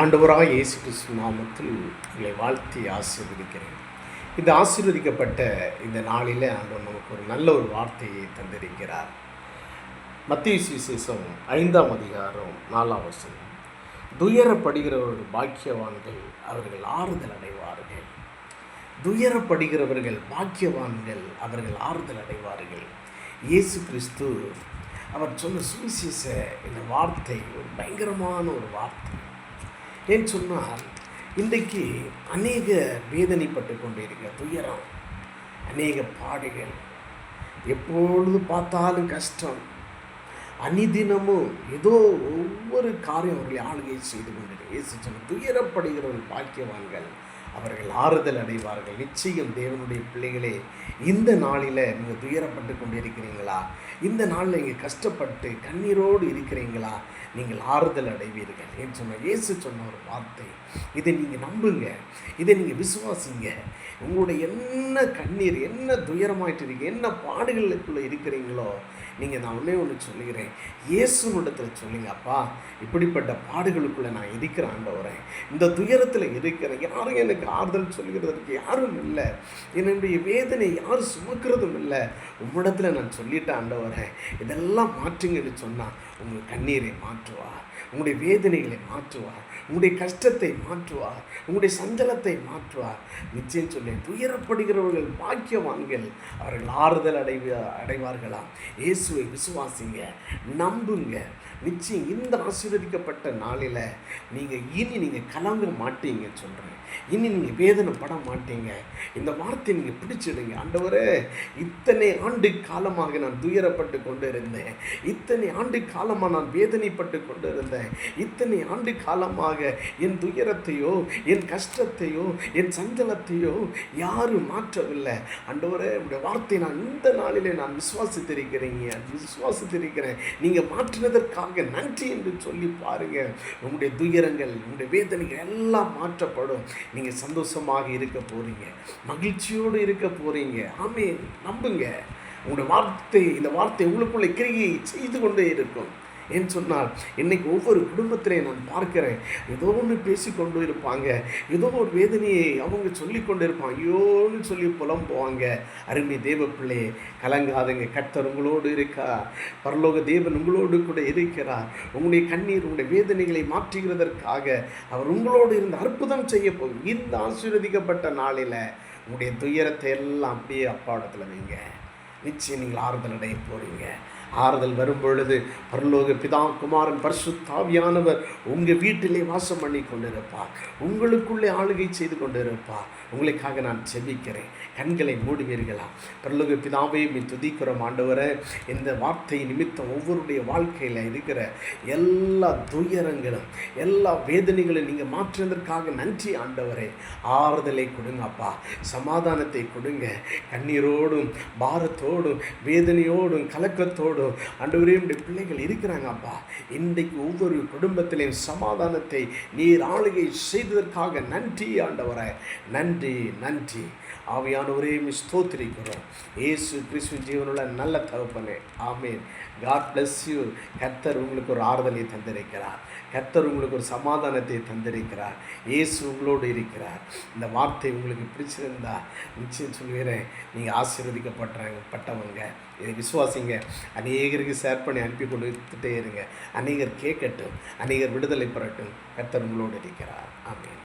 ஆண்டவராக இயேசு கிறிஸ்து நாமத்தில் உங்களை வாழ்த்தி ஆசீர்வதிக்கிறேன். இந்த ஆசீர்வதிக்கப்பட்ட இந்த நாளில் ஆண்டவர் நமக்கு ஒரு நல்ல ஒரு வார்த்தையை தந்திருக்கிறார். மத்திய சுவிசேஷம் ஐந்தாம் அதிகாரம் நாலாம் வசனம். துயரப்படுகிறவர்கள் பாக்கியவான்கள் அவர்கள் ஆறுதல் அடைவார்கள். துயரப்படுகிறவர்கள் பாக்கியவான்கள் அவர்கள் ஆறுதல் அடைவார்கள். இயேசு கிறிஸ்து அவர் சொன்ன சுவிசேஷ இந்த வார்த்தை ஒரு பயங்கரமான ஒரு வார்த்தை. ஏன்னு சொன்னால் இன்றைக்கு அநேக வேதனைப்பட்டு கொண்டிருக்கிற துயரம் அநேக பாடுகள் எப்பொழுது பார்த்தாலும் கஷ்டம். அனிதினமும் ஏதோ ஒவ்வொரு காரியம் அவர்களை ஆளுகை செய்து கொண்டிருக்க. துயரப்படுகிறவர்கள் பாக்கியவான்கள் அவர்கள் ஆறுதல் அடைவார்கள். நிச்சயம் தேவனுடைய பிள்ளைகளே இந்த நாளில் நீங்கள் துயரப்பட்டு கொண்டிருக்கிறீங்களா இந்த நாளில் நீங்கள் கஷ்டப்பட்டு கண்ணீரோடு இருக்கிறீங்களா நீங்கள் ஆறுதல் அடைவீர்கள் என்று சொன்ன இயேசு சொன்ன ஒரு வார்த்தை. இதை நீங்கள் நம்புங்க. இதை நீங்கள் விசுவாசிங்க. உங்களுடைய என்ன கண்ணீர் என்ன துயரமாயிட்டு இருக்கீங்க என்ன பாடுகளுக்குள்ளே இருக்கிறீங்களோ நீங்கள் நான் ஒன்றே ஒன்று சொல்லுகிறேன். இயேசுனிடத்தில் சொல்லுங்க அப்பா இப்படிப்பட்ட பாடுகளுக்குள்ளே நான் இருக்கிறேன் ஆண்டவரேன் இந்த துயரத்தில் இருக்கிறேன் யாரும் எனக்கு ஆறுதல் சொல்கிறதற்கு யாரும் இல்லை. என்னுடைய வேதனை யாரும் சுமக்கிறதும் இல்லை. உம்மிடத்தில் நான் சொல்லிட்டேன் ஆண்டவரை இதெல்லாம் மாற்றுங்கன்னு சொன்னால் உங்கள் கண்ணீரை மாற்றுவார். உங்களுடைய வேதனைகளை மாற்றுவார். உங்களுடைய கஷ்டத்தை மாற்றுவார். உங்களுடைய சஞ்சலத்தை மாற்றுவார். நிச்சயம் சொல்லேன் துயரப்படுகிறவர்கள் பாக்கியவான்கள் அவர்கள் ஆறுதல் அடைவ அடைவார்களாம். இயேசுவை விசுவாசிங்க நம்புங்க. நிச்சயம் இந்த ஆசீர்வதிக்கப்பட்ட நாளில் நீங்கள் இனி நீங்கள் கலங்க மாட்டீங்க சொல்கிறேன் இனி நீங்கள் வேதனைப்பட மாட்டீங்க. இந்த வார்த்தையை நீங்கள் பிடிச்சிடுங்க. ஆண்டவரே இத்தனை ஆண்டு காலமாக நான் துயரப்பட்டு கொண்டு இருந்தேன் இத்தனை ஆண்டு காலமாக நான் வேதனைப்பட்டு கொண்டு இருந்தேன் இத்தனை ஆண்டு காலமாக என் துயரத்தையோ என் கஷ்டத்தையோ என் சஞ்சலத்தையோ யாரும் மாற்றவில்லை. அண்டவரே உடைய வார்த்தை நான் இந்த நாளிலே நான் விசுவாசித்திருக்கிறீங்க விசுவாசித்திருக்கிறேன். நீங்கள் மாற்றினதற்காக நன்றி என்று சொல்லி பாருங்க. உங்களுடைய துயரங்கள் உங்களுடைய வேதனைகள் எல்லாம் மாற்றப்படும். நீங்கள் சந்தோஷமாக இருக்க போகிறீங்க மகிழ்ச்சியோடு இருக்க போகிறீங்க ஆமே நம்புங்க. உங்களுடைய வார்த்தை இந்த வார்த்தை உங்களுக்குள்ளே கிரியை செய்து கொண்டே இருக்கும். ஏன்னு சொன்னால் இன்னைக்கு ஒவ்வொரு குடும்பத்திலையும் நான் பார்க்கிறேன். ஏதோ ஒன்று பேசிக்கொண்டு இருப்பாங்க ஏதோ ஒரு வேதனையை அவங்க சொல்லி கொண்டு இருப்பாங்க ஐயோன்னு சொல்லி புலம்புவாங்க. அருமை தேவ பிள்ளையே கலங்காதுங்க. கர்த்தர் உங்களோடு இருக்கா பரலோக தேவன் உங்களோடு கூட இருக்கிறார். உங்களுடைய கண்ணீர் உங்களுடைய வேதனைகளை மாற்றுகிறதற்காக அவர் உங்களோடு இருந்து அற்புதம் செய்ய போகும். இந்த ஆசீர்வதிக்கப்பட்ட நாளில் உங்களுடைய துயரத்தை எல்லாம் அப்படியே அப்பாடத்தில் வைங்க. நிச்சயம் நீங்கள் ஆறுதல் அடைய போகிறீங்க ஆறுதல் வரும் பொழுது பரலோக பிதா குமாரன் பரிசுத்தாவியானவர் உங்கள் வீட்டிலே வாசம் பண்ணி கொண்டிருப்பார் உங்களுக்குள்ளே ஆளுகை செய்து கொண்டிருப்பார். உங்களுக்காக நான் செபிக்கிறேன் கண்களை மூடுவீர்களா? பரலோக பிதாவையும் மீ துதிக்கிறோம் ஆண்டவரை. இந்த வார்த்தை நிமித்தம் ஒவ்வொருடைய வாழ்க்கையில் இருக்கிற எல்லா துயரங்களும் எல்லா வேதனைகளும் நீங்கள் மாற்றுவதற்காக நன்றி ஆண்டவரே. ஆறுதலை கொடுங்கப்பா. சமாதானத்தை கொடுங்க. கண்ணீரோடும் பாரத்தோடும் வேதனையோடும் கலக்கத்தோடும் ஆண்டவரே உடைய பிள்ளைகள் இருக்கிறாங்க அப்பா. இன்றைக்கு ஒவ்வொரு குடும்பத்திலையும் சமாதானத்தை நீர் ஆளுகை செய்ததற்காக நன்றி ஆண்டவரை. நன்றி நன்றி. ஆவியானவரே ஸ்தோத்திரிக்கிறோம். ஏசு கிறிஸ்து ஜீவனுள்ள நல்ல தகப்பனே. ஆமேன். காட் பிளஸ் யூ கர்த்தர் உங்களுக்கு ஒரு ஆறுதலை தந்திருக்கிறார். கர்த்தர் உங்களுக்கு ஒரு சமாதானத்தை தந்திருக்கிறார். இயேசு உங்களோடு இருக்கிறார். இந்த வார்த்தை உங்களுக்கு பிடிச்சிருந்தா நிச்சயம் சொல்கிறேன் நீங்கள் ஆசீர்வதிக்கப்பட்ட பட்டவங்க. இதை விசுவாசிங்க. அநேகருக்கு ஷேர் பண்ணி அனுப்பி கொடுத்துட்டே இருங்க. அநேகர் கேட்கட்டும். அநேகர் விடுதலை பெறட்டும். கர்த்தர் உங்களோடு இருக்கிறார். ஆமேன்.